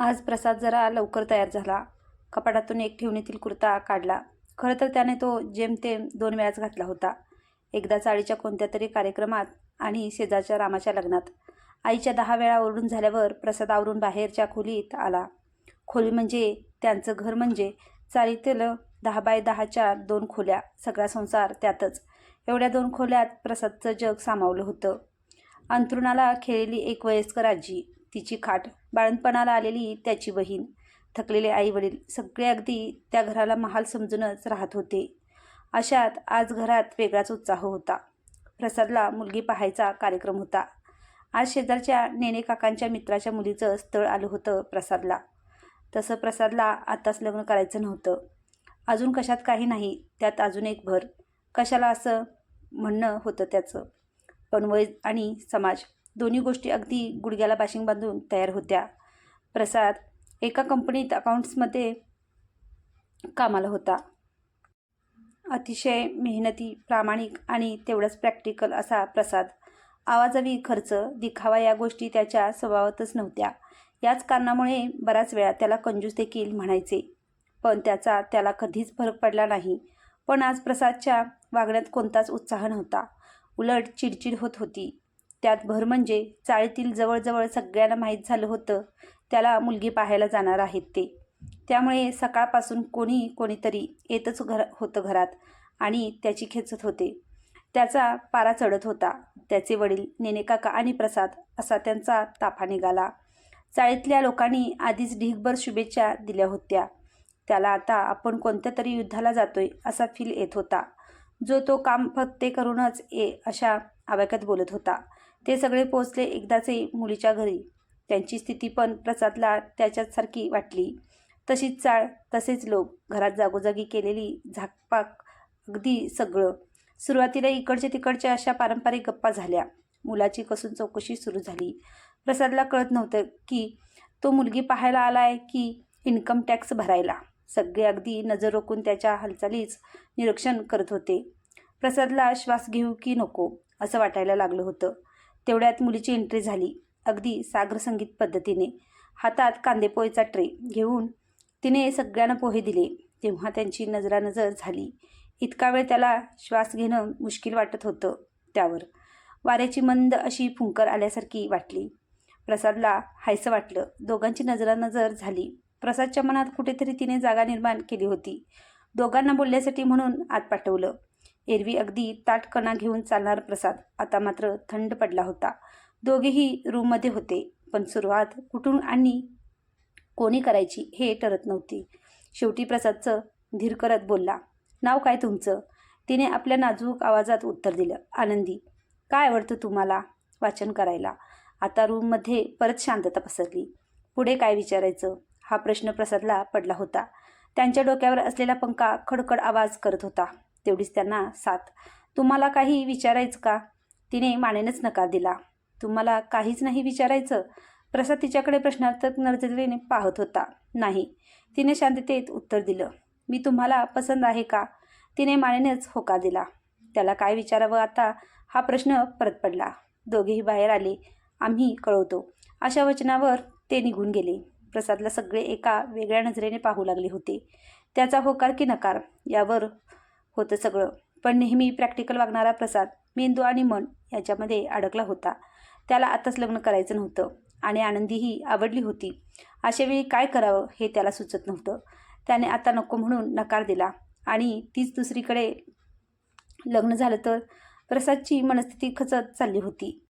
आज प्रसाद जरा लवकर तयार झाला. कपाटातून एक ठेवणीतील कुर्ता काढला. खरं तर त्याने तो जेमतेम दोन वेळाच घातला होता. एकदा चाळीच्या कोणत्या तरी कार्यक्रमात आणि शेजारच्या रामाच्या लग्नात. आईच्या दहा वेळा ओरडून झाल्यावर प्रसाद आवरून बाहेरच्या खोलीत आला. खोली म्हणजे त्यांचं घर म्हणजे चाळीतील दहा बाय दहाच्या दोन खोल्या. सगळा संसार त्यातच. एवढ्या दोन खोल्यात प्रसादचं जग सामावलं होतं. अंथरुणाला खेळलेली एक वयस्कर आजी तिची खाट. बाळणपणाला आलेली त्याची बहीण. थकलेले आईवडील सगळे अगदी त्या घराला महाल समजूनच राहत होते. अशात आज घरात वेगळाच उत्साह होता. प्रसादला मुलगी पाहायचा कार्यक्रम होता. आज शेजारच्या नेणे काकांच्या मित्राच्या मुलीचं स्थळ आलं होतं प्रसादला. तसं प्रसादला आत्ताच लग्न करायचं नव्हतं. अजून कशात काही नाही त्यात अजून एक भर. कशाला असं म्हणणं होतं त्याचं? पण वय आणि समाज दोन्ही गोष्टी अगदी गुडघ्याला बाशिंग बांधून तयार होत्या. प्रसाद एका कंपनीत अकाउंट्समध्ये कामाला होता. अतिशय मेहनती प्रामाणिक आणि तेवढंच प्रॅक्टिकल असा प्रसाद. आवाजावी खर्च दिखावा या गोष्टी त्याच्या स्वभावातच नव्हत्या. याच कारणामुळे बऱ्याच वेळा त्याला कंजूस देखील म्हणायचे. पण त्याचा त्याला कधीच फरक पडला नाही. पण आज प्रसादच्या वागण्यात कोणताच उत्साह नव्हता. उलट चिडचिड होत होती. त्यात भर म्हणजे चाळीतील जवळजवळ सगळ्यांना माहीत झालं होतं त्याला मुलगी पाहायला जाणार आहेत ते. त्यामुळे सकाळपासून कोणी कोणीतरी येतच घर होतं घरात आणि त्याची खेचत होते. त्याचा पारा चढत होता. त्याचे वडील नेनेकाका आणि प्रसाद असा त्यांचा ताफा निघाला. चाळीतल्या लोकांनी आधीच ढीगभर शुभेच्छा दिल्या होत्या. त्याला आता आपण कोणत्या तरी युद्धाला जातोय असा फील येत होता. जो तो काम फत्ते करूनच ये अशा आवाक्यात बोलत होता. ते सगळे पोचले एकदाचे मुलीच्या घरी. त्यांची स्थिती पण प्रसादला त्याच्यासारखी वाटली. तशीच चाळ तसेच लोक घरात जागोजागी केलेली झाकपाक अगदी सगळं. सुरुवातीला इकडच्या तिकडच्या अशा पारंपरिक गप्पा झाल्या. मुलाची कसून चौकशी सुरू झाली. प्रसादला कळत नव्हतं की तो मुलगी पाहायला आला आहे की इन्कम टॅक्स भरायला. सगळे अगदी नजर रोखून त्याच्या हालचालीच निरीक्षण करत होते. प्रसादला श्वास घेऊ की नको असं वाटायला लागलं होतं. तेवढ्यात मुलीची एंट्री झाली. अगदी सागर संगीत पद्धतीने. हातात कांदेपोहेचा ट्रे घेऊन तिने सगळ्यांना पोहे दिले. तेव्हा त्यांची नजरानजर झाली. इतका वेळ त्याला श्वास घेणं मुश्किल वाटत होतं त्यावर. वाऱ्याची मंद अशी फुंकर आल्यासारखी वाटली. प्रसादला हायसं वाटलं. दोघांची नजरानजर झाली. प्रसादच्या मनात कुठेतरी तिने जागा निर्माण केली होती. दोघांना बोलण्यासाठी म्हणून आत पाठवलं. एरवी अगदी ताटकणा घेऊन चालणार प्रसाद. आता मात्र थंड पडला होता. दोघेही रूममध्ये होते पण सुरुवात कुठून आणि कोणी करायची हे ठरत नव्हती. शेवटी प्रसादचं धीर करत बोलला नाव काय तुमचं? तिने आपल्या नाजूक आवाजात उत्तर दिलं आनंदी. काय आवडतं तुम्हाला? वाचन करायला. आता रूममध्ये परत शांतता पसरली. पुढे काय विचारायचं? हा प्रश्न प्रसादला पडला होता. त्यांच्या डोक्यावर असलेला पंखा खडखड आवाज करत होता. तेवढीच त्यांना साथ. तुम्हाला काही विचारायचं का? तिने मानेनच नकार दिला. तुम्हाला काहीच नाही विचारायचं? प्रसाद तिच्याकडे प्रश्नार्थक नजरेने पाहत होता. नाही. तिने शांततेत उत्तर दिलं. मी तुम्हाला पसंत आहे का? तिने मानेनेच होकार दिला. त्याला काय विचारावं आता? हा प्रश्न परत पडला. दोघेही बाहेर आले. आम्ही कळवतो. अशा वचनावर ते निघून गेले. प्रसादला सगळे एका वेगळ्या नजरेने पाहू लागले होते. त्याचा होकार की नकार? यावर होतं सगळं. पण नेहमी प्रॅक्टिकल वागणारा प्रसाद मेंदू आणि मन याच्यामध्ये अडकला होता. त्याला आताच लग्न करायचं नव्हतं आणि आनंदीही आवडली होती. अशावेळी काय करावं हे त्याला सुचत नव्हतं. त्याने आता नको म्हणून नकार दिला आणि तीच दुसरीकडे लग्न झालं तर प्रसादची मनस्थिती खचत चालली होती.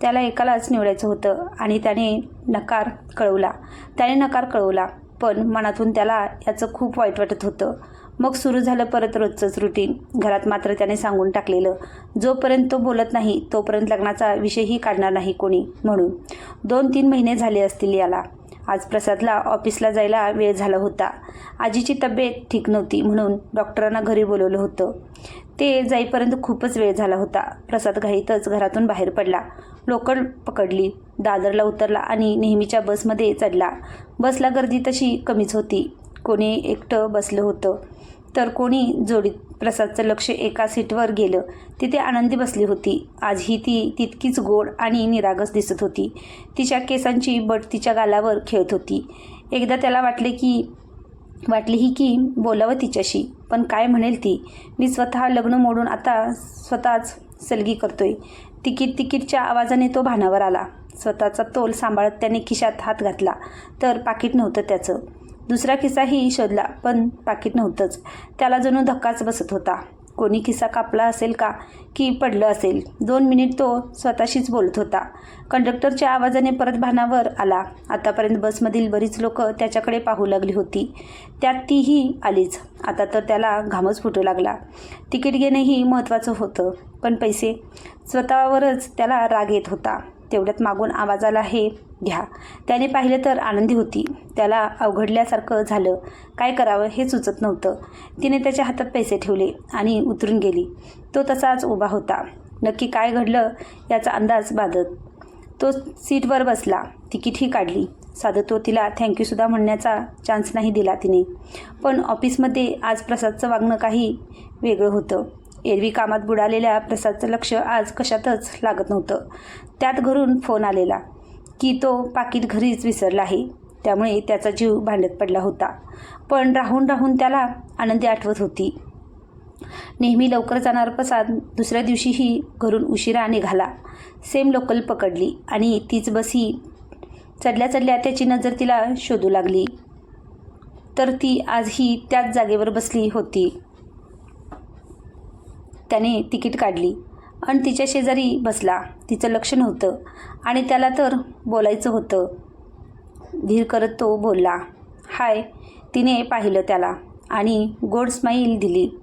त्याला एकालाच निवडायचं होतं आणि त्याने नकार कळवला. त्याने नकार कळवला पण मनातून त्याला याचं खूप वाईट वाटत होतं. मग सुरू झालं परत रोजचंच रुटीन घरात मात्र त्याने सांगून टाकलेलं. जोपर्यंत तो बोलत नाही तोपर्यंत लग्नाचा विषयही काढणार नाही कोणी म्हणून. दोन तीन महिने झाले असतील याला. आज प्रसादला ऑफिसला जायला वेळ झाला होता. आजीची तब्येत ठीक नव्हती म्हणून डॉक्टरांना घरी बोलवलं होतं. ते जाईपर्यंत खूपच वेळ झाला होता. प्रसाद घाईतच घरातून बाहेर पडला. लोकल पकडली. दादरला उतरला आणि नेहमीच्या बसमध्ये चढला. बसला गर्दी तशी कमीच होती. कोणी एकटं बसलं होतं. तर कोणी जोडीत प्रसादचं लक्ष एका सीटवर गेलं. तिथे आनंदी बसली होती. आजही ती तितकीच गोड आणि निरागस दिसत होती. तिच्या केसांची बट तिच्या गालावर खेळत होती. एकदा त्याला वाटले की वाटलीही की बोलावं तिच्याशी पण काय म्हणेल ती? मी स्वतः लग्न मोडून आता स्वतःच सलगी करतोय. तिकीट तिकीटच्या आवाजाने तो भानावर आला. स्वतःचा तोल सांभाळत त्याने खिशात हात घातला. तर पाकिट नव्हतं त्याचं. दुसरा खिस्साही शोधला पण पाकिट नव्हतंच. त्याला जणू धक्काच बसत होता. कोणी खिस्सा कापला असेल का? की पडलं असेल? दोन मिनिट तो स्वतःशीच बोलत होता. कंडक्टरच्या आवाजाने परत भानावर आला. आतापर्यंत बसमधील बरीच लोक त्याच्याकडे पाहू लागली होती. त्यात तीही आलीच. आता तर त्याला घामच फुटू लागला. तिकीट घेणंही महत्त्वाचं होतं. पण पैसे? स्वतःवरच त्याला राग येत होता. तेवढ्यात मागून आवाज आला हे घ्या. त्याने पाहिलं तर आनंदी होती. त्याला अवघडल्यासारखं झालं. काय करावं हे सुचत नव्हतं. तिने त्याच्या हातात पैसे ठेवले आणि उतरून गेली. तो तसाच उभा होता. नक्की काय घडलं याचा अंदाज बाधत तो सीटवर बसला. तिकीटही काढली. साधं तो तिला थँक्यूसुद्धा म्हणण्याचा चान्स नाही दिला तिने. पण ऑफिसमध्ये आज प्रसादचं वागणं काही वेगळं होतं. एरवी कामात बुडालेल्या प्रसादचं लक्ष आज कशातच लागत नव्हतं. त्यात घरून फोन आलेला. की तो पाकिट घरीच विसरला आहे. त्यामुळे त्याचा जीव भांडत पडला होता. पण राहून राहून त्याला आनंदी आठवत होती. नेहमी लवकर जाणार प्रसाद दुसऱ्या दिवशीही घरून उशिरा निघाला. सेम लोकल पकडली आणि तीच बसही चढल्या चढल्या त्याची नजर तिला शोधू लागली. तर ती आजही त्याच जागेवर बसली होती. त्याने तिकीट काढली. आणि तिच्या शेजारी बसला. तिचं लक्ष नव्हतं. आणि त्याला तर बोलायचं होतं. धीर करत तो बोलला हाय. तिने पाहिलं त्याला आणि गोड स्माईल दिली.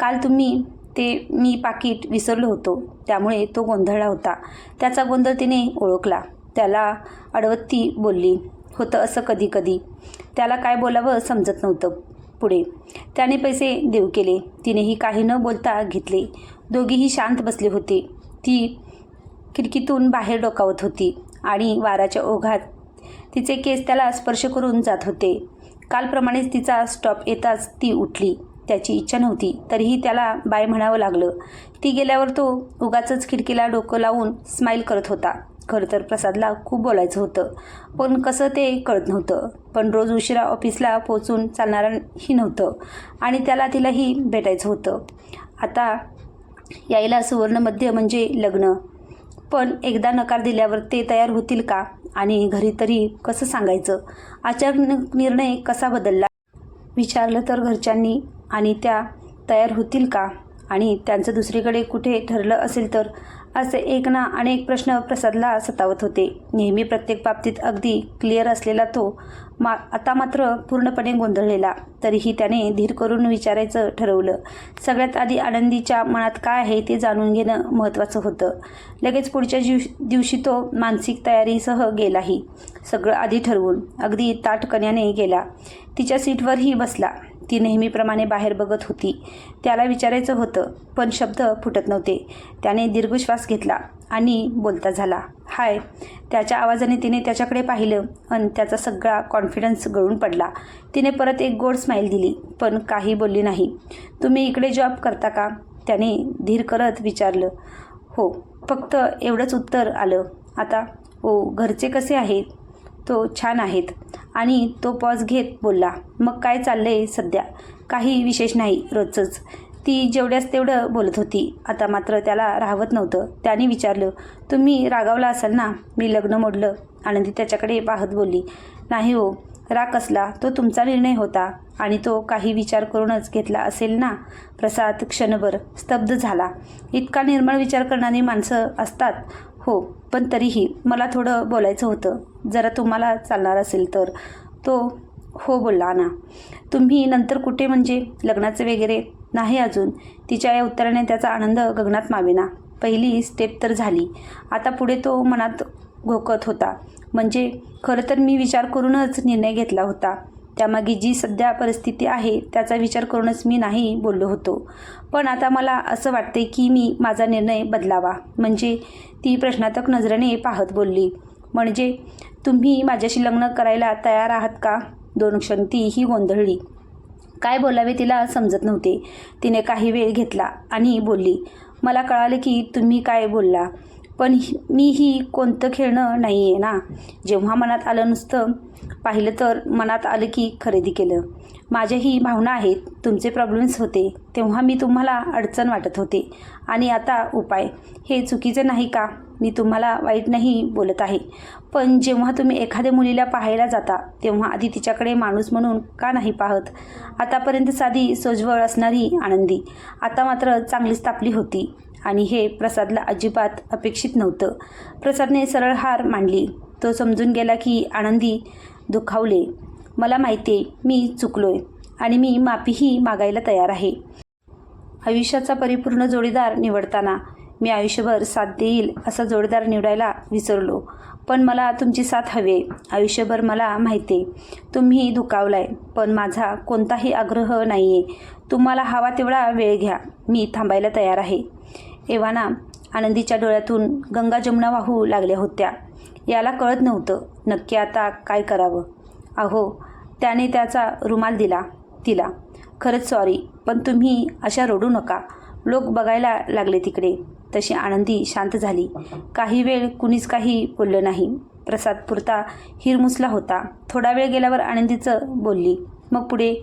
काल तुम्ही ते मी पाकिट विसरलो होतो. त्यामुळे तो गोंधळला होता. त्याचा गोंधळ तिने ओळखला. त्याला अडवत ती बोलली. होतं असं कधी कधी. त्याला काय बोलावं समजत नव्हतं. पुढे. त्याने पैसे देऊ केले. तिनेही काही न बोलता घेतले. दोघीही शांत बसले होते. ती खिडकीतून बाहेर डोकावत होती आणि वाराच्या ओघात तिचे केस त्याला स्पर्श करून जात होते. कालप्रमाणेच तिचा स्टॉप येताच ती उठली. त्याची इच्छा नव्हती. तरीही त्याला बाय म्हणावं लागलं. ती गेल्यावर तो उगाचच खिडकीला डोकं लावून स्माईल करत होता. खरं तर प्रसादला खूप बोलायचं होतं. पण कसं ते कळत नव्हतं. पण रोज उशिरा ऑफिसला पोचून चालणारही नव्हतं. आणि त्याला तिलाही भेटायचं होतं. आता यायला सुवर्णमध्य म्हणजे लग्न. पण एकदा नकार दिल्यावर ते तयार होतील का? आणि घरी तरी कसं सांगायचं? अचानक निर्णय कसा बदलला? विचारलं तर घरच्यांनी आणि त्या तयार होतील का? आणि त्यांचं दुसरीकडे कुठे ठरलं असेल तर असे एक ना अनेक प्रश्न प्रसादला सतावत होते. नेहमी प्रत्येक बाबतीत अगदी क्लिअर असलेला तो मा आता मात्र पूर्णपणे गोंधळलेला. तरीही त्याने धीर करून विचारायचं ठरवलं. सगळ्यात आधी आनंदीच्या मनात काय आहे ते जाणून घेणं महत्त्वाचं होतं. लगेच पुढच्या दिव दिवशी तो मानसिक तयारीसह गेलाही. सगळं आधी ठरवून अगदी ताटकण्याने गेला. तिच्या सीटवरही बसला. ती नेहमीप्रमाणे बाहेर बघत होती. त्याला विचारायचं होतं पण शब्द फुटत नव्हते. त्याने दीर्घश्वास घेतला आणि बोलता झाला हाय. त्याच्या आवाजाने तिने त्याच्याकडे पाहिलं आणि त्याचा सगळा कॉन्फिडन्स गळून पडला. तिने परत एक गोड स्माईल दिली पण काही बोलली नाही. तुम्ही इकडे जॉब करता का? त्याने धीर करत विचारलं. हो. फक्त एवढंच उत्तर आलं. आता? ओ घरचे कसे आहेत? तो छान आहेत. आणि तो पॉज घेत बोलला मग काय चाललंय सध्या? काही विशेष नाही रोजच ती जेवढ्याच तेवढं बोलत होती. आता मात्र त्याला राहवत नव्हतं. त्याने विचारलं तुम्ही रागावला असाल ना? मी लग्न मोडलं. आनंदी त्याच्याकडे पाहत बोलली नाही हो राग कसला? तो तुमचा निर्णय होता आणि तो काही विचार करूनच घेतला असेल ना? प्रसाद क्षणभर स्तब्ध झाला. इतका निर्मळ विचार करणारी माणसं असतात. हो पण तरीही मला थोडं बोलायचं होतं. जरा तुम्हाला चालणार असेल तर. तो हो बोलला ना तुम्ही नंतर कुठे म्हणजे लग्नाचे वगैरे नाही अजून? तिच्या या उत्तराने त्याचा आनंद गगनात मावेना. पहिली स्टेप तर झाली. आता पुढे तो मनात घोकत होता. म्हणजे खरं तर मी विचार करूनच निर्णय घेतला होता. त्यामागे जी सध्या परिस्थिती आहे त्याचा विचार करूनच मी नाही बोललो होतो. पण आता मला असं वाटते की मी माझा निर्णय बदलावा. म्हणजे ती प्रश्नातक नजरेने पाहत बोलली. म्हणजे तुम्ही माझ्याशी लग्न करायला तयार आहात का? दोन क्षण ती ही गोंधळली. काय बोलावे तिला समजत नव्हते. तिने काही वेळ घेतला आणि बोलली मला कळाले की तुम्ही काय बोलला. पण मीही मी ही कोणतं खेळणं नाही आहे ना. जेव्हा मनात आलं नुसतं पाहिलं तर मनात आलं की खरेदी केलं. माझ्याही भावना आहेत तुमचे प्रॉब्लेम्स होते तेव्हा मी तुम्हाला अडचण वाटत होते. आणि आता उपाय. हे चुकीचं नाही का? मी तुम्हाला वाईट नाही बोलत आहे. पण जेव्हा तुम्ही एखाद्या मुलीला पाहायला जाता तेव्हा आधी तिच्याकडे माणूस म्हणून का नाही पाहत? आतापर्यंत साधी सोजवळ असणारी आनंदी. आता मात्र चांगलीच तापली होती. आणि हे प्रसादला अजिबात अपेक्षित नव्हतं. प्रसादने सरळ हार मांडली. तो समजून गेला की आनंदी दुखावले. मला माहिती आहे मी चुकलोय आणि मी माफीही मागायला तयार आहे. आयुष्याचा परिपूर्ण जोडीदार निवडताना मी आयुष्यभर साथ देईल असा जोडीदार निवडायला विसरलो. पण मला तुमची साथ हवी आहे. आयुष्यभर मला माहिती आहे तुम्ही दुखावलाय पण माझा कोणताही आग्रह नाही आहे तुम्हाला हवा तेवढा वेळ घ्या. मी थांबायला तयार आहे. एव्हाना आनंदीच्या डोळ्यातून गंगा जमुना वाहू लागल्या होत्या. याला कळत नव्हतं नक्की आता काय करावं. अहो त्याने त्याचा रुमाल दिला तिला. खरंच सॉरी पण तुम्ही अशा रडू नका. लोक बघायला लागले तिकडे. तशी आनंदी शांत झाली. काही वेळ कुणीच काही बोललं नाही. प्रसाद पुरता हिरमुसला होता. थोडा वेळ गेल्यावर आनंदीचं बोलली. मग पुढे?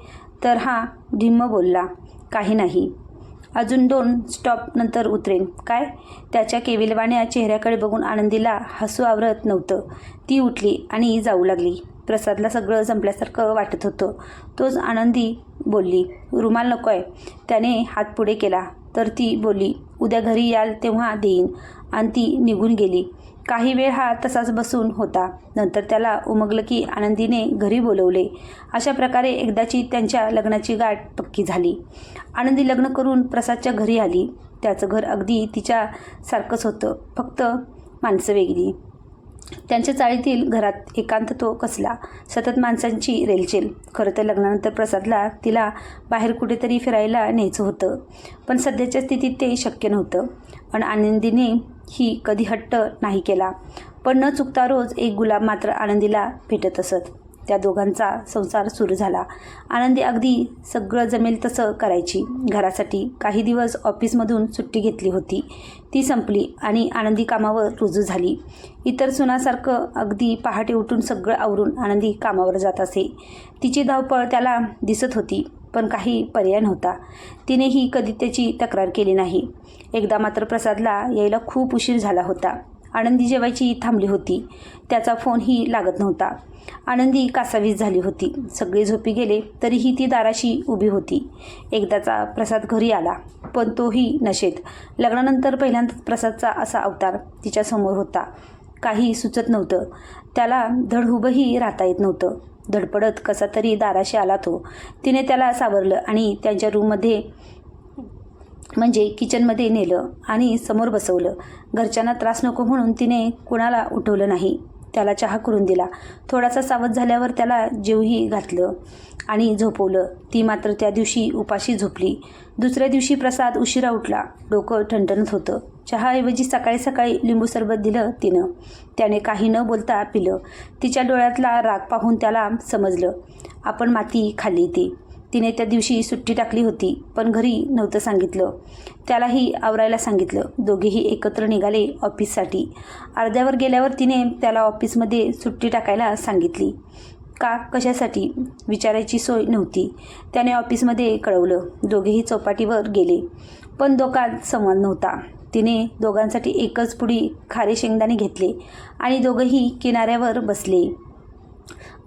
तर हा ढिम्म बोलला. काही नाही. अजून दोन स्टॉप नंतर उतरेन. काय? त्याच्या केविलवाण्या चेहऱ्याकडे बघून आनंदीला हसू आवरत नव्हतं. ती उठली आणि जाऊ लागली. प्रसादला सगळं जंपल्यासारखं वाटत होतं. तोच आनंदी बोलली रुमाल नको आहे त्याने हात पुढे केला. तर ती बोलली उद्या घरी याल तेव्हा देईन. आणि ती निघून गेली. काही वेळ हा तसाच बसून होता. नंतर त्याला उमगलं की आनंदीने घरी बोलवले. अशा प्रकारे एकदाची त्यांच्या लग्नाची गाठ पक्की झाली. आनंदी लग्न करून प्रसादच्या घरी आली. त्याचं घर अगदी तिच्यासारखंच होतं. फक्त माणसं वेगळी. त्यांच्या चाळीतील घरात एकांत तो कसला? सतत माणसांची रेलचेल. खरं तर लग्नानंतर प्रसादला तिला बाहेर कुठेतरी फिरायला न्यायचं होतं. पण सध्याच्या स्थितीत ते शक्य नव्हतं. पण आनंदीने ही कधी हट्ट नाही केला. पण न चुकता रोज एक गुलाब मात्र आनंदीला भेटत असत. त्या दोघांचा संसार सुरू झाला. आनंदी अगदी सगळं जमेल तसं करायची. घरासाठी काही दिवस ऑफिसमधून सुट्टी घेतली होती. ती संपली आणि आनंदी कामावर रुजू झाली. इतर सुनासारखं अगदी पहाटे उठून सगळं आवरून आनंदी कामावर जात असे. तिची धावपळ त्याला दिसत होती पण काही पर्याय नव्हता. तिनेही कधी त्याची तक्रार केली नाही. एकदा मात्र प्रसादला यायला खूप उशीर झाला होता. आनंदी जेवायची थांबली होती. त्याचा फोनही लागत नव्हता. आनंदी कासावीस झाली होती. सगळे झोपी गेले तरीही ती दाराशी उभी होती. एकदाचा प्रसाद घरी आला पण तोही नशेत. लग्नानंतर पहिल्यांदाच प्रसादचा असा अवतार तिच्यासमोर होता. काही सुचत नव्हतं. त्याला धडहुबही राहता येत नव्हतं. धडपडत कसा तरी दाराशी आला तो. तिने त्याला सावरलं आणि त्यांच्या रूममध्ये म्हणजे किचनमध्ये नेलं आणि समोर बसवलं. घरच्यांना त्रास नको म्हणून तिने कुणाला उठवलं नाही. त्याला चहा करून दिला. थोडासा सावध झाल्यावर त्याला जेवही घातलं आणि झोपवलं. ती मात्र त्या दिवशी उपाशी झोपली. दुसऱ्या दिवशी प्रसाद उशिरा उठला. डोकं ठणठणत होतं. चहाऐवजी सकाळी सकाळी लिंबू सरबत दिलं तिनं. त्याने काही न बोलता पिलं. तिच्या डोळ्यातला राग पाहून त्याला समजलं. आपण माती खाल्ली ती. तिने त्या दिवशी सुट्टी टाकली होती पण घरी नव्हतं सांगितलं. त्यालाही आवरायला सांगितलं. दोघेही एकत्र निघाले ऑफिससाठी. अर्ध्यावर गेल्यावर तिने त्याला ऑफिसमध्ये सुट्टी टाकायला सांगितली. का? कशासाठी? विचारायची सोय नव्हती. त्याने ऑफिसमध्ये कळवलं. दोघेही चौपाटीवर गेले. पण दोघांत संवाद नव्हता. तिने दोघांसाठी एकच पुडी खारे शेंगदाणे घेतले आणि दोघंही किनाऱ्यावर बसले.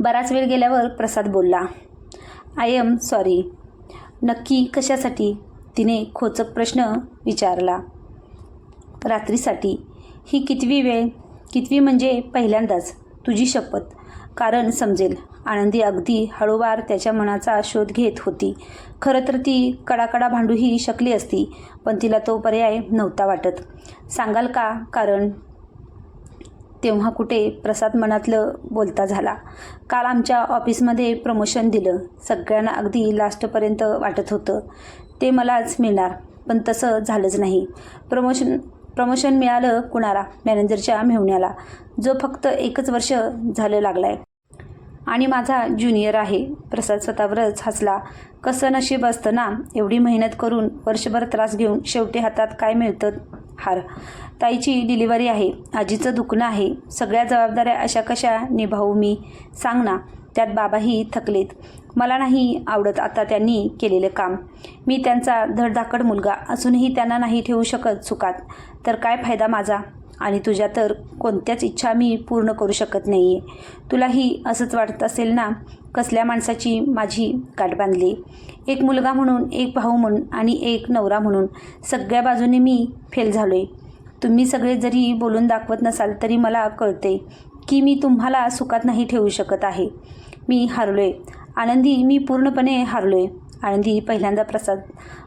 बराच वेळ गेल्यावर प्रसाद बोलला आय एम सॉरी नक्की कशासाठी? तिने खोचक प्रश्न विचारला. रात्रीसाठी. ही कितवी वेळ? कितवी म्हणजे पहिल्यांदाच. तुझी शपथ. कारण समजेल. आनंदी अगदी हळूवार त्याच्या मनाचा शोध घेत होती. खरं तर ती कडाकडा भांडूही शकली असती पण तिला तो पर्याय नव्हता वाटत. सांगाल का? कारण तेव्हा कुठे प्रसाद मनातलं बोलता झाला. काल आमच्या ऑफिसमध्ये प्रमोशन दिलं. सगळ्यांना अगदी लास्टपर्यंत वाटत होतं. ते मलाच मिळणार पण तसं झालंच नाही. प्रमोशन प्रमोशन मिळालं कुणाला? मॅनेजरच्या मेहुण्याला. जो फक्त एकच वर्ष झालं लागला आहे आणि माझा ज्युनियर आहे. प्रसाद स्वतःवरच हसला. कसं नशीब असतं ना? एवढी मेहनत करून वर्षभर त्रास घेऊन शेवटी हातात काय मिळतं? हार. ताईची डिलिव्हरी आहे. आजीचं दुखणं आहे. सगळ्या जबाबदाऱ्या अशा कशा निभावू मी? सांग ना. त्यात बाबाही थकलेत. मला नाही आवडत आता त्यांनी केलेलं काम. मी त्यांचा धडधाकड मुलगा. असूनही त्यांना नाही ठेवू शकत चुकात तर काय फायदा माझा? आणि तुझ्या तर कोणत्याच इच्छा मी पूर्ण करू शकत नाही आहे तुलाही असंच वाटत असेल ना कसल्या माणसाची माझी गाठ बांधली? एक मुलगा म्हणून एक भाऊ म्हणून आणि एक नवरा म्हणून सगळ्या बाजूने मी फेल झालो आहे तुम्ही सगळे जरी बोलून दाखवत नसाल तरी मला कळते की मी तुम्हाला सुखात नाही ठेवू शकत आहे. मी हारलो आहे आनंदी मी पूर्णपणे हारलो आहे आनंदी पहिल्यांदा प्रसाद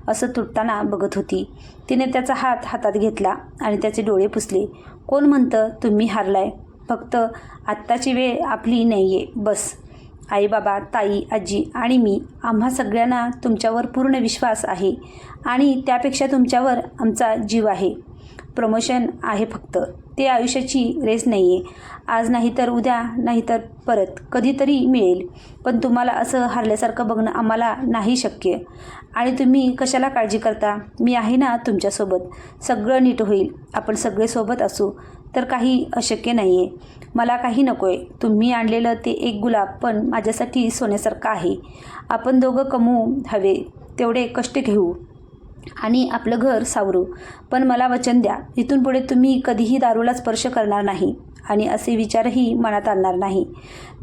असं तुटताना बघत होती. तिने त्याचा हात हातात घेतला आणि त्याचे डोळे पुसले. कोण म्हणतं तुम्ही हारलाय? फक्त आत्ताची वेळ आपली नाही आहे बस. आई बाबा ताई आजी आणि मी आम्हा सगळ्यांना तुमच्यावर पूर्ण विश्वास आहे आणि त्यापेक्षा तुमच्यावर आमचा जीव आहे. प्रमोशन आहे फक्त. ते आयुष्याची रेस नाही आहे आज नाही तर उद्या नाही तर परत. कधीतरी मिळेल. पण तुम्हाला असं हरल्यासारखं बघणं आम्हाला नाही शक्य. आणि तुम्ही कशाला काळजी करता? मी आहे ना तुमच्यासोबत. सगळं नीट होईल. आपण सगळे सोबत असू. तर काही अशक्य नाही आहे मला काही नको आहे तुम्ही आणलेलं ते एक गुलाब पण माझ्यासाठी सोन्यासारखं आहे. आपण दोघं कमवू हवे. तेवढे कष्ट घेऊ. आणि आपलं घर सावरू. पण मला वचन द्या इथून पुढे तुम्ही कधीही दारूला स्पर्श करणार नाही आणि असे विचारही मनात आणणार नाही.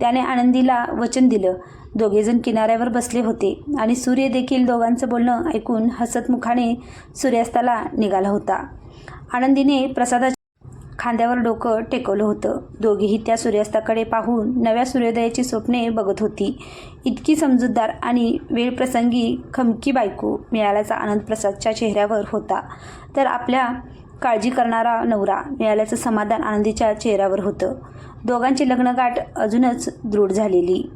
त्याने आनंदीला वचन दिलं. दोघेजण किनाऱ्यावर बसले होते आणि सूर्य देखील दोघांचं बोलणं ऐकून हसतमुखाने सूर्यास्ताला निघाला होता. आनंदीने प्रसादा खांद्यावर डोकं टेकवलं होतं. दोघेही त्या सूर्यास्ताकडे पाहून नव्या सूर्योदयाची स्वप्ने बघत होती. इतकी समजूतदार आणि वेळप्रसंगी खमकी बायको मिळाल्याचा आनंद प्रसादच्या चेहऱ्यावर होता. तर आपल्या काळजी करणारा नवरा मिळाल्याचं समाधान आनंदीच्या चेहऱ्यावर होतं. दोघांची लग्नगाठ अजूनच दृढ झालेली.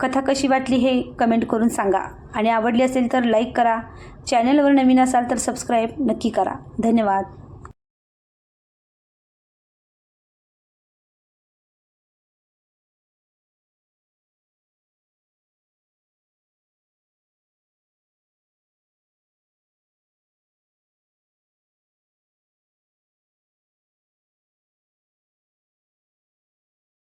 कथा कशी वाटली हे कमेंट करून सांगा. आणि आवडली असेल तर लाईक करा. चॅनलवर नवीन असाल तर सबस्क्राईब नक्की करा. धन्यवाद.